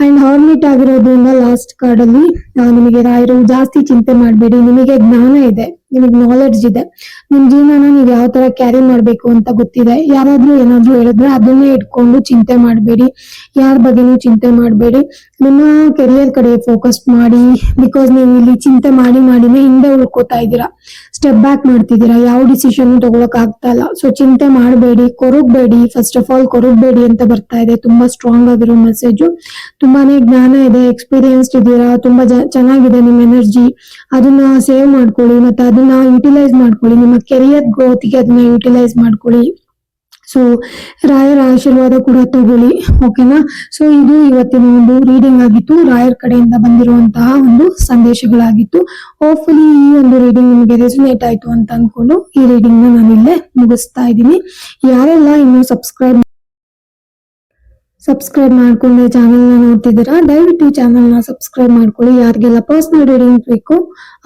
ಅಂಡ್ ಹಾರ್ಮಿಟ್ ಆಗಿರೋದ್ರಿಂದ ಲಾಸ್ಟ್ ಕಾರ್ಡ್ ಅಲ್ಲಿ ನಿಮಗೆ ರಾಯರು ಜಾಸ್ತಿ ಚಿಂತೆ ಮಾಡಬೇಡಿ. ನಿಮಗೆ ಜ್ಞಾನ ಇದೆ. ನಿಮಗೆ ನಾಲೆಡ್ಜ್ ಇದೆ. ನಿಮ್ ಜೀವನನ ನೀವು ಯಾವ ತರ ಕ್ಯಾರಿ ಮಾಡ್ಬೇಕು ಅಂತ ಗೊತ್ತಿದೆ. ಯಾರಾದ್ರೂ ಏನಾದ್ರೂ ಹೇಳಿದ್ರೆ ಅದನ್ನೇ ಇಟ್ಕೊಂಡು ಚಿಂತೆ ಮಾಡಬೇಡಿ. ಯಾರ ಬಗ್ಗೆನೂ ಚಿಂತೆ ಮಾಡಬೇಡಿ. ನಿಮ್ಮ ಕೆರಿಯರ್ ಕಡೆ ಫೋಕಸ್ ಮಾಡಿ ಬಿಕಾಸ್ ನೀವು ಇಲ್ಲಿ ಚಿಂತೆ ಮಾಡಿ ಮಾಡಿನೇ ಹಿಂದೆ ಉಳ್ಕೋತಾ ಇದ್ದೀರಾ. ಸ್ಟೆಪ್ ಬ್ಯಾಕ್ ಮಾಡ್ತಿದ್ದೀರಾ. ಯಾವ ಡಿಸಿಷನ್ ತಗೊಳಕ್ ಆಗ್ತಾ ಇಲ್ಲ. ಸೊ ಚಿಂತೆ ಮಾಡಬೇಡಿ, ಕೊರಗಬೇಡಿ. ಫಸ್ಟ್ ಆಫ್ ಆಲ್ ಕೊರಗಬೇಡಿ ಅಂತ ಬರ್ತಾ ಇದೆ. ತುಂಬಾ ಸ್ಟ್ರಾಂಗ್ ಆಗಿರೋ ಮೆಸೇಜ್ ತುಂಬಾನೇ ಜ್ಞಾನ ಇದೆ ಎಕ್ಸ್ಪೀರಿಯನ್ಸ್ಡ್ ಇದ್ದೀರಾ ತುಂಬಾ ಚೆನ್ನಾಗಿದೆ ನಿಮ್ಮ ಎನರ್ಜಿ ಅದನ್ನ ಸೇವ್ ಮಾಡ್ಕೊಳ್ಳಿ. ಮತ್ತೆ ಅದನ್ನ ಯುಟಿಲೈಸ್ ಮಾಡ್ಕೊಳ್ಳಿ. ನಿಮ್ಮ ಕೆರಿಯರ್ ಗ್ರೋತ್ಗೆ ಅದನ್ನ ಯುಟಿಲೈಸ್ ಮಾಡ್ಕೊಳ್ಳಿ. ಸೊ ರಾಯರ ಆಶೀರ್ವಾದ ಕೂಡ ತಗೊಳ್ಳಿ. ಓಕೆನಾ ಸೊ ಇದು ಇವತ್ತಿನ ಒಂದು ರೀಡಿಂಗ್ ಆಗಿತ್ತು. ರಾಯರ್ ಕಡೆಯಿಂದ ಬಂದಿರುವಂತಹ ಒಂದು ಸಂದೇಶಗಳಾಗಿತ್ತು. ಹೋಪ್ಫುಲಿ ಈ ಒಂದು ರೀಡಿಂಗ್ ನಿಮಗೆ ರೆಸನೇಟ್ ಆಯ್ತು ಅಂತ ಅನ್ಕೊಂಡು ಈ ರೀಡಿಂಗ್ ನಾನು ಇಲ್ಲೇ ಮುಗಿಸ್ತಾ ಇದ್ದೀನಿ. ಯಾರೆಲ್ಲ ಇನ್ನು ಸಬ್ಸ್ಕ್ರೈಬ್ ಸಬ್ಸ್ಕ್ರೈಬ್ ಮಾಡ್ಕೊಂಡೆ ಚಾನೆಲ್ನ ನೋಡ್ತಿದ್ದೀರಾ? ದಯವಿಟ್ಟು ಚಾನೆಲ್ನ ಸಬ್ಸ್ಕ್ರೈಬ್ ಮಾಡ್ಕೊಳ್ಳಿ. ಯಾರಿಗೆಲ್ಲ ಪರ್ಸನಲ್ ರೀಡಿಂಗ್ ಬೇಕು,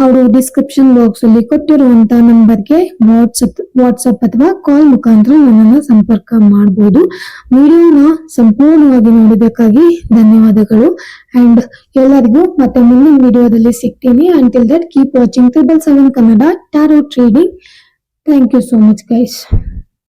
ಅವರು ಡಿಸ್ಕ್ರಿಪ್ಷನ್ ಬಾಕ್ಸ್ ಅಲ್ಲಿ ಕೊಟ್ಟಿರುವಂತ ನಂಬರ್ಗೆ ವಾಟ್ಸಪ್ ವಾಟ್ಸಪ್ ಅಥವಾ ಕಾಲ್ ಮುಖಾಂತರ ನನ್ನನ್ನು ಸಂಪರ್ಕ ಮಾಡಬಹುದು ವಿಡಿಯೋನ ಸಂಪೂರ್ಣವಾಗಿ ನೋಡಿದ್ದಕ್ಕಾಗಿ ಧನ್ಯವಾದಗಳು. ಅಂಡ್ ಎಲ್ಲರಿಗೂ ಮತ್ತೆ ಮುಂದಿನ ವಿಡಿಯೋದಲ್ಲಿ ಸಿಗ್ತೀನಿ. Until that keep watching triple seven Kannada tarot reading thank you so much guys